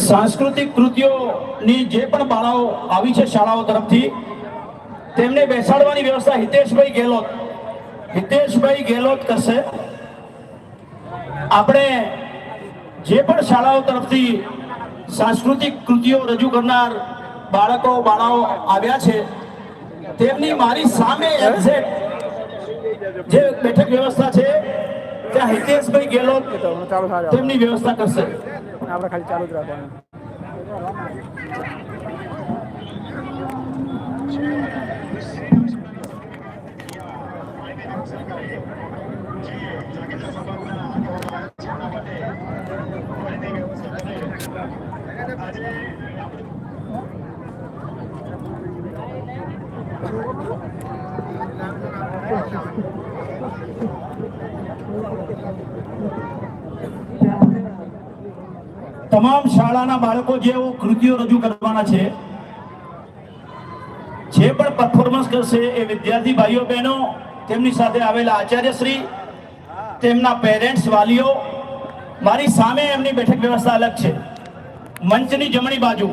સાંસ્કૃતિક કૃતિઓની જે પણ બાળાઓ આવી છે શાળાઓ તરફથી, તેમને બેસાડવાની વ્યવસ્થા હિતેશભાઈ ગેહલોત હિતેશભાઈ ગેહલોત કરશે. આપણે જે પણ શાળાઓ તરફથી સાંસ્કૃતિક કૃતિઓ રજૂ કરનાર બાળકો, બાળાઓ આવ્યા છે, તેમની મારી સામે એક્ઝેક્ટ જે બેઠક વ્યવસ્થા છે ત્યાં હિતેશભાઈ ગેહલોત તેમની વ્યવસ્થા કરશે. આપણે ખાલી ચાલુ જ રાખવાનું. તમામ શાળાના બાળકો જે કૃતિઓ રજૂ કરવાના છે, જે પણ પરફોર્મન્સ કરશે એ વિદ્યાર્થી ભાઈઓ, બહેનો, તેમની સાથે આવેલા આચાર્યશ્રી, તેમના પેરેન્ટ્સ વાલીઓ, મારી સામે એમની બેઠક વ્યવસ્થા અલગ છે. મંચની જમણી બાજુ,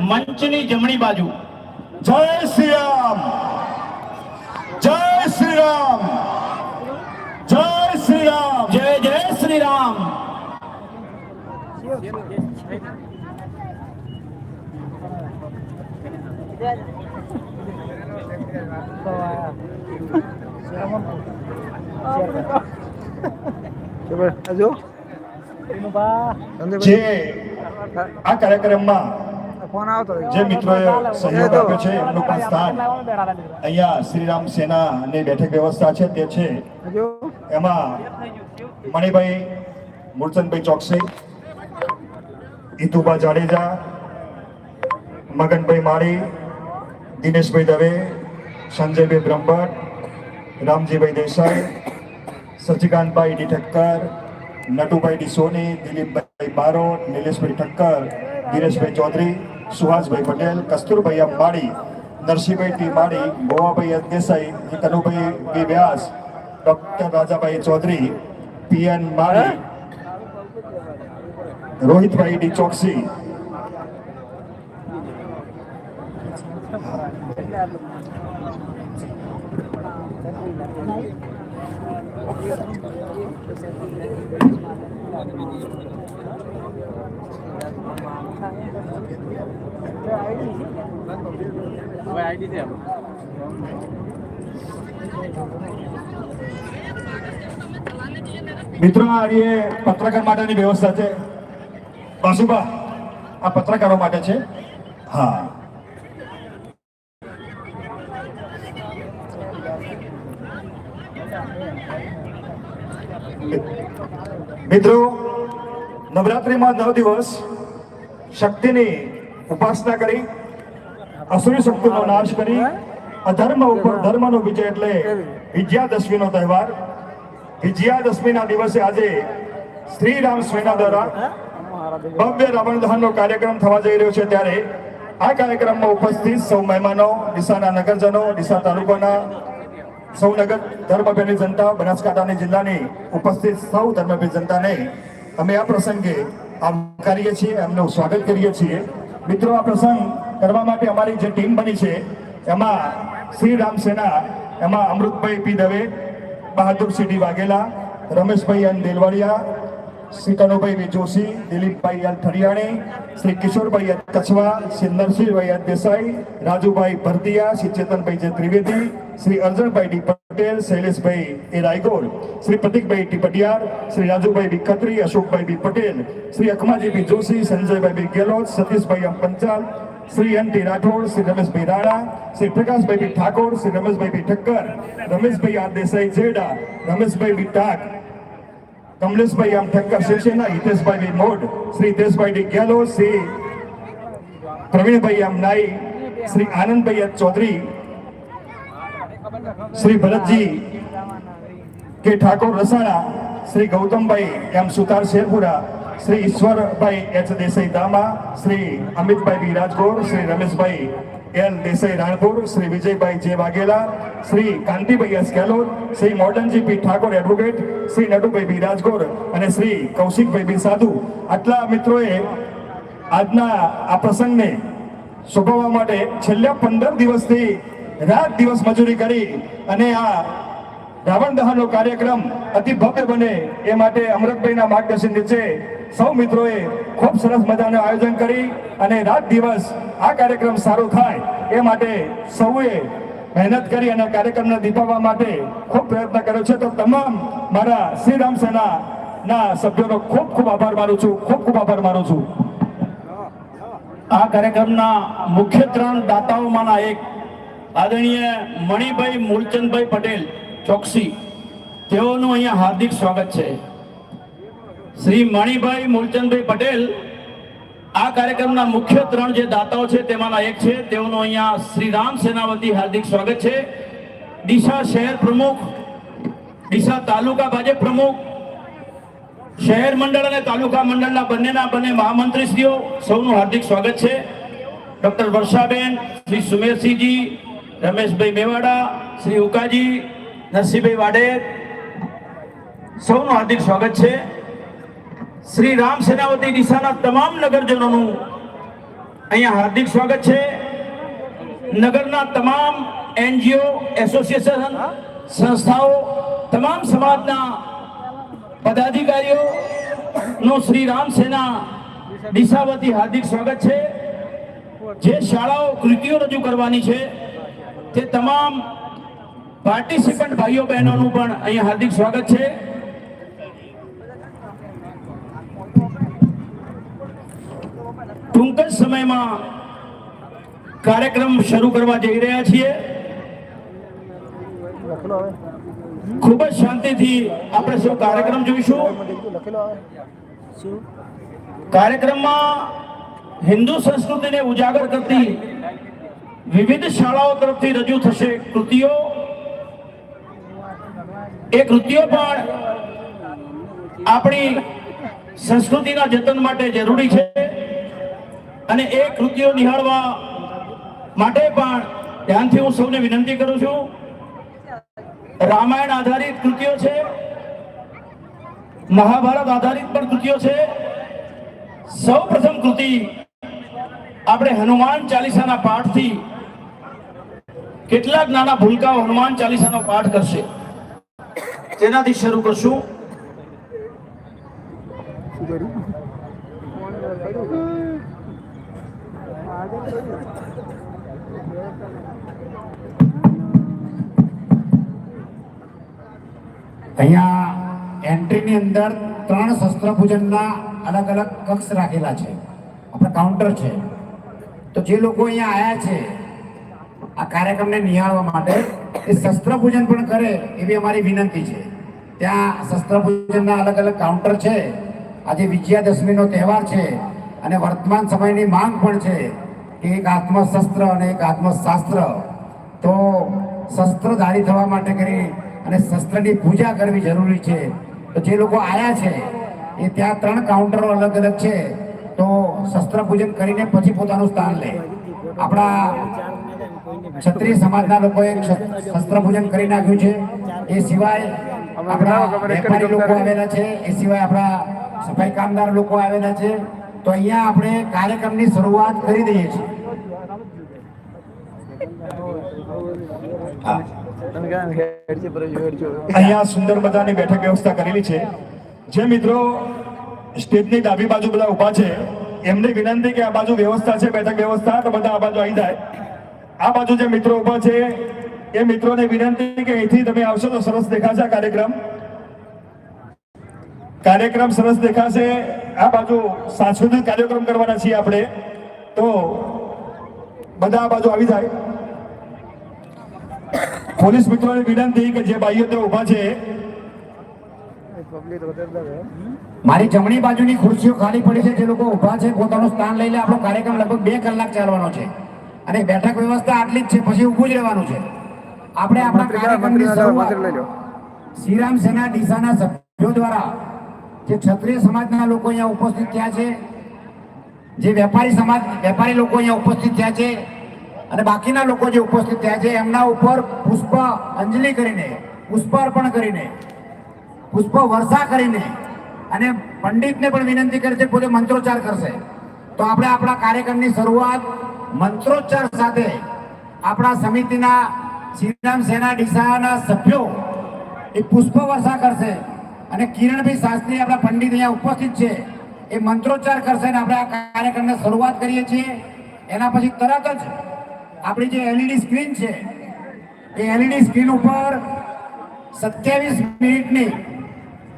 મંચની જમણી બાજુ. જય શ્રી રામ! જય શ્રી રામ જય શ્રી રામ જય જય શ્રી રામ હજુ જે આ કાર્યક્રમમાં ફોન આવતો જે મિત્રોએ સહયોગ આપ્યો છે એમનું પણ સ્થાન અહીંયા શ્રીરામ સેનાની બેઠક વ્યવસ્થા છે તે છે. એમાં Manibhai Mulchandbhai Choksi Ituba Jadeja, Maganbhai Mali, Dineshbhai Dave, Sanjaybhai Brahmbhatt, Ramjibhai Desai Sachikantbhai D Thakkar, Natubhai D Soni, Dilipbhai Barot Nileshbhai Thakkar, Dineshbhai Chaudhary, Suhasbhai Patel, Kasturbhai Mali, Narsinhbhai T Mali, Govabhai S Desai Kanubhai B Vyas, doctor Rajabhai Chaudhary PN Mali Rohitbhai D Choksi. મિત્રો આ પત્રકાર માટેની વ્યવસ્થા છે. બાસુબા આ પત્રકારો માટે છે હા મિત્રો નવરાત્રિમાં નવ દિવસ શક્તિની ઉપાસના કરી અસુરી શક્તિનો નાશ કરી અધર્મ ઉપર ધર્મનો વિજય એટલે વિજયાદશમીનો તહેવાર વિજયાદશમીના દિવસે આજે શ્રી રામ સેના દ્વારા ભવ્ય રાવણ દહનનો કાર્યક્રમ થવા જઈ રહ્યો છે ત્યારે આ કાર્યક્રમમાં ઉપસ્થિત સૌ મહેમાનો, ડીસાના નગરજનો, ડીસા તાલુકાના સૌ નગર ધર્મભેની જનતા, બનાસકાંઠાની જિલ્લાની ઉપસ્થિત સૌ ધર્મભેદ જનતાને અમે આ પ્રસંગે આવકારીએ છીએ, એમનું સ્વાગત કરીએ છીએ. મિત્રો, આ પ્રસંગ કરવા માટે અમારી જે ટીમ બની છે, એમાં શ્રી રામ સેના, એમાં Amrutbhai P Dave, Bahadur CT Vaghela, Rameshbhai N Delvadiya Shri Kanubhai Joshi Dilipbhai L Thariyani Shri Kishorbhai Kachhava Shri Narsinhbhai Desai, Rajubhai Bharatiya Shri Chetanbhai J Trivedi, Shri Arjanbhai D Patel, Shaileshbhai A Raygor Shri Pratikbhai T Patiyar, Shri Rajubhai B Khatri, Ashokbhai B Patel, Shri Akhmaji B Joshi, Sanjaybhai B Gelot, Satishbhai M Panchal, Shri N T Rathod, Shri Rameshbhai Rana, Shri Prakashbhai B Thakor, Shri Rameshbhai B Thakkar, Rameshbhai R Desai Jeda, Rameshbhai B Tak Kamleshbhai M Thakkar Shivsena Hiteshbhai Bhai Modh Shri Hiteshbhai D Shri Pravinbhai M Nai, Shri Anandbhai Chaudhary, Shri Bharatji K Thakor Rasana, Shri Gautambhai M Sutar Sherpura, Shri Ishwarbhai H Desai Dama, Shri Amitbhai B Rajgor Shri Rameshbhai L Desai Ranpur, Shri Vijaybhai J Vaghela, Shri Kantibhai S Gehlot Shri Mordanji P Thakor advocate Shri Natubhai B Rajgor અને શ્રી કૌશિકભાઈ બી સાધુ. આટલા મિત્રોએ આજના આ પ્રસંગને શોભાવવા માટે છેલ્લા પંદર દિવસથી રાત દિવસ મજૂરી કરી અને આ રાવણ દહનનો કાર્યક્રમ અતિ ભવ્ય બને એ માટે અમૃતભાઈના માર્ગદર્શન નીચે સૌ મિત્રોએ ખૂબ સરસ મજાનું આયોજન કરી અને રાત દિવસ આ કાર્યક્રમ સારો થાય એ માટે સૌએ મહેનત કરી અને કાર્યક્રમને દીપાવવા માટે ખૂબ પ્રયત્ન કર્યો છે. તો તમામ મારા શ્રીરામ સેનાના સભ્યોનો ખૂબ ખૂબ આભાર માનું છું. ખૂબ ખૂબ આભાર માનું છું. આ કાર્યક્રમના મુખ્ય ત્રણ દાતાઓમાંના એક આદરણીય મણિભાઈ મૂલચંદભાઈ પટેલ ચોકસી. તેઓનું અહીંયા હાર્દિક સ્વાગત છે. શ્રી મણિભાઈ મૂલચંદભાઈ પટેલ, આ કાર્યક્રમના મુખ્ય ત્રણ જે દાતાઓ છે તેમાંના એક છે. તેઓનું અહીંયા શ્રી રામ સેનાવતી હાર્દિક સ્વાગત છે. ડીસા શહેર પ્રમુખ, ડીસા તાલુકા ભાજપ પ્રમુખ, શહેર મંડળ અને તાલુકા મંડળના બંનેના બંને મહામંત્રીશ્રીઓ, સૌનું હાર્દિક સ્વાગત છે. ડોક્ટર વર્ષાબેન, શ્રી સુમેરસિંહજી, રમેશભાઈ મેવાડા, શ્રી ઉકાજી, નરસિંહભાઈ વાડેર સૌનું હાર્દિક સ્વાગત છે. શ્રી રામ સેનાવતી દિશાના તમામ નગરજનોનું અહીંયા હાર્દિક સ્વાગત છે. નગરના તમામ એનજીઓ, એસોસિએશન, સંસ્થાઓ, તમામ સમાજના પદાધિકારીઓ શ્રી રામ સેના દિશાવતી હાર્દિક સ્વાગત છે. જે શાળાઓ કૃતિઓ રજૂ કરવાની છે, તે તમામ પાર્ટિસિપન્ટ ભાઈઓ બહેનોનું પણ અહીંયા હાર્દિક સ્વાગત છે. ટૂંક જ સમયમાં કાર્યક્રમ શરૂ કરવા જઈ રહ્યા છીએ. ખૂબ જ શાંતિથી આપણે સૌ કાર્યક્રમ જોઈશું. શું કાર્યક્રમમાં હિન્દુ સંસ્કૃતિને ઉજાગર કરતી વિવિધ શાળાઓ તરફથી રજૂ થશે કૃતિઓ. એ કૃતિઓ પણ આપણી સંસ્કૃતિના જતન માટે જરૂરી છે. અને એ કૃતિઓ નિહાળવા માટે પણ ધ્યાનથી હું સૌને વિનંતી કરું છું. રામાયણ આધારિત કૃતિઓ છે. મહાભારત આધારિત પણ કૃતિઓ છે. સૌ પ્રથમ કૃતિ આપણે હનુમાન ચાલીસાના પાઠથી કેટલાક નાના ભૂલકાઓ હનુમાન ચાલીસાનો પાઠ કરશે. તેનાથી શરૂ કરશું. અહીંયા એન્ટ્રીની અંદર ત્રણ શસ્ત્ર પૂજનના અલગ અલગ કક્ષ રાખેલા છે. આપણા કાઉન્ટર છે. તો જે લોકો અહીંયા આવ્યા છે, આ કાર્યક્રમને નિહાળવા માટે, એ શસ્ત્ર પૂજન પણ કરે એવી અમારી વિનંતી છે. ત્યાં શસ્ત્ર પૂજનના અલગ અલગ કાઉન્ટર છે. આજે વિજયાદશમીનો તહેવાર છે અને વર્તમાન સમયની માંગ પણ છે. કે એક આત્મશસ્ત્ર અને એક આત્મશાસ્ત્ર. તો શસ્ત્રધારી થવા માટે કરી અને શસ્ત્રની પૂજા કરવી જરૂરી છે. તો જે લોકો આવ્યા છે, એ ત્યાં ત્રણ કાઉન્ટરો અલગ અલગ છે. તો શસ્ત્ર પૂજન કરીને પછી પોતાનું સ્થાન લે. આપણા ક્ષત્રિય સમાજના લોકોએ શસ્ત્ર પૂજન કરી નાખ્યું છે. એ સિવાય આપણા વેપારી લોકો આવેલા છે, એ સિવાય આપણા સફાઈ કામદાર લોકો આવેલા છે. તો અહીંયા આપણે કાર્યક્રમની શરૂઆત કરી દઈએ છીએ. અહીંયા સુંદર મજાની બેઠક વ્યવસ્થા કરેલી છે. જે મિત્રો સ્ટેજની ડાબી બાજુ બધા ઊભા છે, એમને વિનંતી કે આ બાજુ વ્યવસ્થા છે, બેઠક વ્યવસ્થા, તો બધા બાજુ આવી જાય. આ બાજુ જે મિત્રો ઊભા છે, એ મિત્રોને વિનંતી કે અહીંથી તમે આવશો તો સરસ દેખાશે કાર્યક્રમ. કાર્યક્રમ સરસ દેખાશે. આ બાજુ સાંસ્કૃતિક કાર્યક્રમ કરવાના છીએ આપણે. તો બધા આ બાજુ આવી જાય. પોલીસ મિત્રોને વિનંતી કે જે ભાઈઓ ત્યાં ઊભા છે તો મારી જમણી બાજુની ખુરશીઓ ખાલી પડી છે જે લોકો ઊભા છે પોતાનું સ્થાન લઈ લે આપણો કાર્યક્રમ લગભગ બે કલાક ચાલવાનો છે. અને બેઠક વ્યવસ્થા આટલી જ છે પછી ઊભું જ રહેવાનું છે. આપણે આપણા કાર્યક્રમની શરૂઆત શ્રીરામ સેના ડીસાના સભ્યો દ્વારા જે ક્ષત્રિય સમાજના લોકો અહીંયા ઉપસ્થિત થયા છે, જે વેપારી સમાજ, વેપારી લોકો અહીંયા ઉપસ્થિત થયા છે અને બાકીના લોકો જે ઉપસ્થિત થયા છે, એમના ઉપર પુષ્પ અંજલિ કરીને, પુષ્પ અર્પણ કરીને, પુષ્પ વર્ષા કરીને અને પંડિતને પણ વિનંતી કરે છે પોતે મંત્રોચ્ચાર કરશે. તો આપણે આપણા કાર્યક્રમની શરૂઆત મંત્રોચ્ચાર સાથે આપણા સમિતિના શ્રીરામ સેના ડીસાના સભ્યો એ પુષ્પ વર્ષા કરશે. અને કિરણભાઈ શાસ્ત્રી આપણા પંડિત અહીંયા ઉપસ્થિત છે. એ મંત્રોચ્ચાર કરશે અને આપણે આ કાર્યક્રમને શરૂઆત કરીએ છીએ. એના પછી તરત જ આપણી જે એલઈડી સ્ક્રીન છે, એ એલઈડી સ્ક્રીન ઉપર સત્યાવીસ મિનિટની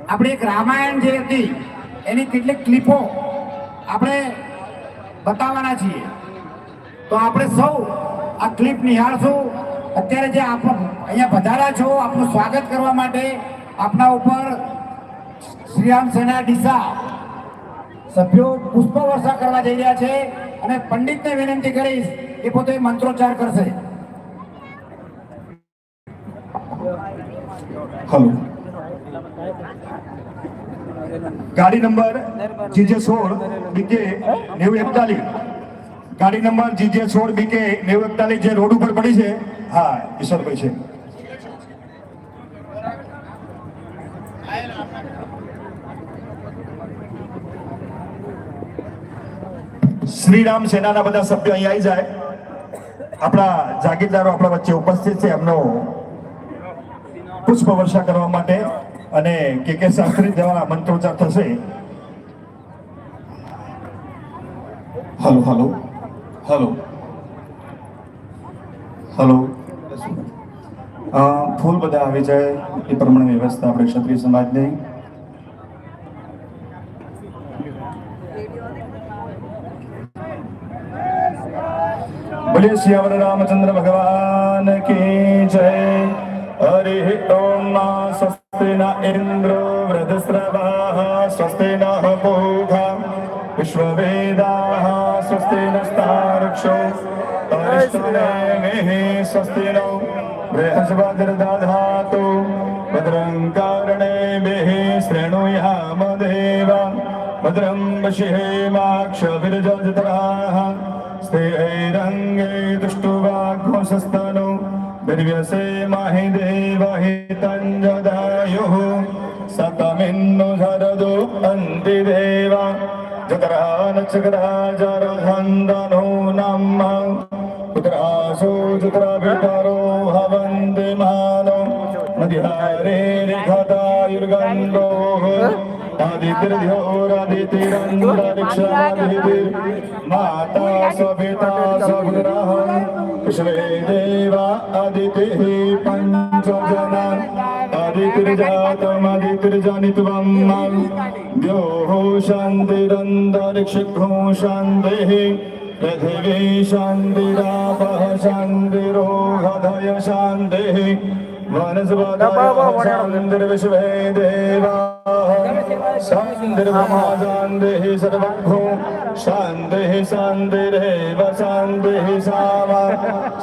આપણી એક રામાયણ જે હતી, એની કેટલીક ક્લિપો આપણે બતાવવાના છીએ. તો આપણે સૌ આ ક્લિપ નિહાળશું. અત્યારે જે આપ અહીંયા વધારા છો, આપનું સ્વાગત કરવા માટે આપના ઉપર શ્રીરામ સેના ડીસા સભ્યો પુષ્પ વર્ષા કરવા જઈ રહ્યા છે અને પંડિતને વિનંતી કરીશ કે પોતે મંત્રોચ્ચાર કરશે. હલો. ગાડી નંબર જીજે સોળ બીકે નેવું એકતાલીસ. ગાડી નંબર જીજે સોળ બીકે નેવું એકતાલીસ જે રોડ ઉપર પડી છે. હા ઈશ્વરભાઈ છે. શ્રીરામ સેનાના બધા સભ્યો અહીં આવી જાય. આપણા જાગીરદારો આપણા વચ્ચે ઉપસ્થિત છે એમનો પુષ્પ વર્ષા કરવા માટે અને કે કે શાસ્ત્રી દ્વારા મંત્રોચ્ચાર થશે. હલો હલો હલો હલો ફૂલ બધા આવી જાય એ પ્રમાણે વ્યવસ્થા આપણે ક્ષત્રિય સમાજની બોલે શ્યાવર રામચંદ્ર ભગવાન કી જય. હરે ઓમમાં સ્વસ્તિ ના ઇન્દ્ર વ્રતસ્રવા સ્વસ્તિ ન ભોગા વિશ્વવેદા સ્વસ્તિ ન સ્તારક્ષો. સ્વસ્તિ નો. બૃહસ્પતિર્દધાતુ ભદ્રં કર્ણેભિઃ શૃણુયામ દેવા ભદ્રં પશ્યેમાક્ષ વિરજતરાઃ स्थिरैरङ्गे दुष्टुवाघोषस्तनु निर्व्यसे महि देवहितं जदायुः सतमिन्नु शरदो अन्ति देव जतरा नक्षत्राचरहन्दनो नम पुत्रासो जत्राभितरो भवन्ति मानो मदिहारे रेखतायुर्गन्धोः आदितिर्ध्योरादितिरन्तरिक्षादिभिः माता सविता सविरः विश्वे देवा अदितिः पञ्चजना अदितिर्जातमदितिर्जनित्वं द्योः शान्तिरन्तरिक्षिभो शान्तिः पृथिवी शान्तिरापः शान्तिरोहधय शान्तिः वनस्पतयः शान्तिर्विश्वे देवाः शान्तिर्ब्रह्मा शान्तिः सर्वभो शान्तिः शान्तिरेव शान्तिः सामा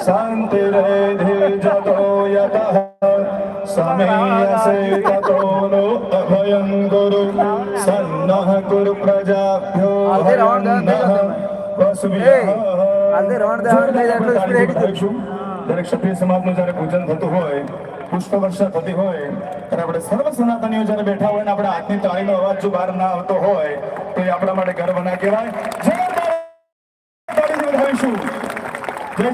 शान्तिरेधि जतो यतः समेयसे ततो नो अभयं कुरु सन्नः कुरु प्रजाभ्यो हयन्नः वसुभ्यः આજે રોણ દે, રોણ દે, એટલું speed આવી ગયું. કરીશું. દરેક ક્ષત્રિય સમાજનું જ્યારે પૂજન થતું હોય પુષ્પ વર્ષા થતી હોય ત્યારે આપણે સર્વ સનાતનીઓ જ્યારે બેઠા હોય ને આપણા હાથની તાળીનો અવાજ જો બહાર ના આવતો હોય તો એ આપણા માટે ગર્વ ના કહેવાય. જય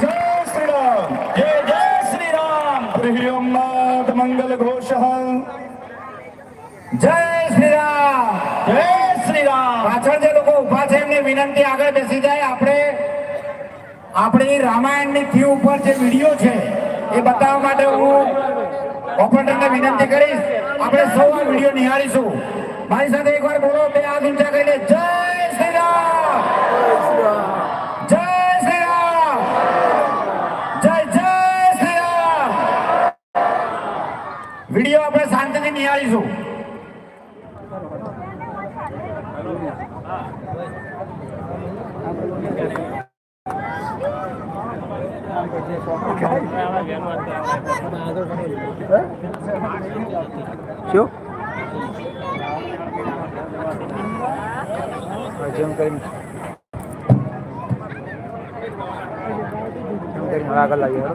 જય શ્રી રામ જય જય શ્રી રામ હરિ નાથ મંગલ ઘોષ. જય શ્રી રામ જય શ્રી રામ પાછળ જે લોકો ઊભા છે એમને વિનંતી આગળ બેસી જાય. આપણે આપણી રામાયણની થીમ ઉપર જે વીડિયો છે એ બતાવવા માટે હું ઓપરેટરને વિનંતી કરીશ. આપણે સૌ આ વીડિયો નિહાળીશું. મારી સાથે એકવાર બોલો, બે હાથ ઊંચા કરીને જય શ્રી રામ જય શ્રી રામ જય જય શ્રી રામ વીડિયો આપણે શાંતિથી નિહાળીશું. શું જેમ કરીને હવે આગળ લાગીએ હેડો.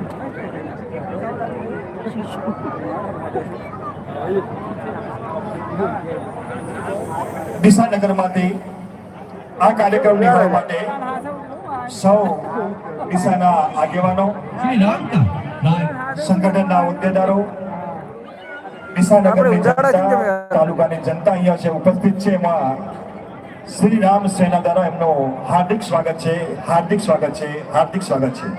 દિશાનગરમાંથી આ કાર્યક્રમ નિભાવવા માટે સૌ દિશાના આગેવાનો श्री राम का राय સંગઠનના હોદ્દેદારો દિશાનગરની જનતા તાલુકાની જનતા અહીંયા છે ઉપસ્થિત છે એમાં શ્રી રામ સેના દ્વારા એમનું હાર્દિક સ્વાગત છે હાર્દિક સ્વાગત છે હાર્દિક સ્વાગત છે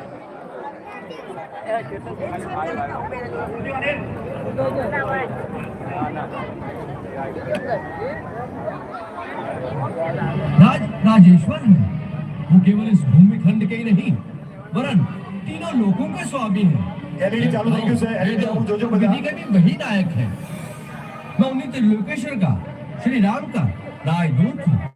राज राजेश्वर है वो केवल इस भूमि खंड के ही नहीं वरन तीनों लोगों के स्वामी है। एलईडी चालू थैंक यू सर एलईडी चालू जो जो बता के भी वही नायक है। मैं उन्हीं त्रिलोकेश्वर का श्री राम का राजदूत हूँ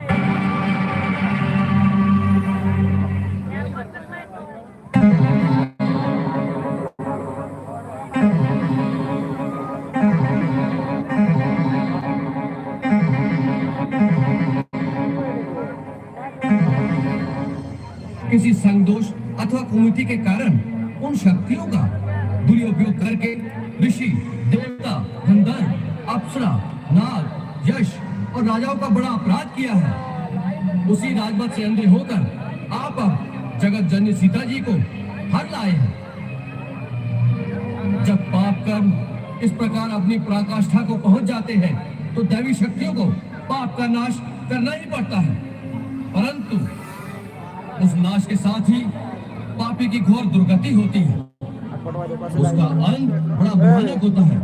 कुमति के कारण उन शक्तियों का दुरुपयोग करके ऋषि, देवता, गंधर्व, अप्सरा, नाग, यश और राजाओं का बड़ा अपराध किया है। उसी राजपथ से अंधे होकर आप अब जगत जननी सीता जी को हर लाए हैं। जब पाप कर्म इस प्रकार अपनी पराकाष्ठा को पहुँच जाते हैं तो दैवी शक्तियों को पाप का नाश करना ही पड़ता है। परंतु उस नाश के साथ ही पापी की घोर दुर्गति होती है उसका अंत बड़ा भयानक होता है